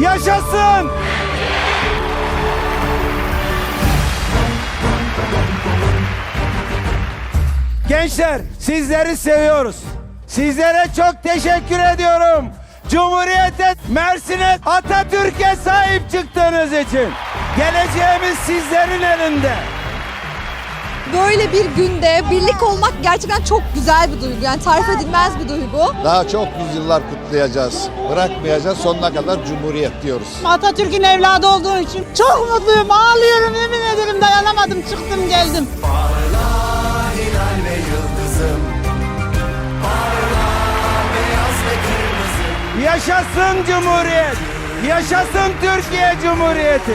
Yaşasın! Gençler sizleri seviyoruz. Sizlere çok teşekkür ediyorum. Cumhuriyete, Mersin'e, Atatürk'e sahip çıktığınız için. Geleceğimiz sizlerin elinde. Böyle bir günde birlik olmak gerçekten çok güzel bir duygu. Yani tarif edilmez bir duygu. Daha çok yüzyıllar kutlayacağız. Bırakmayacağız sonuna kadar Cumhuriyet diyoruz. Atatürk'ün evladı olduğu için çok mutluyum. Ağlıyorum yemin ederim dayanamadım çıktım geldim. Yaşasın Cumhuriyet. Yaşasın Türkiye Cumhuriyeti.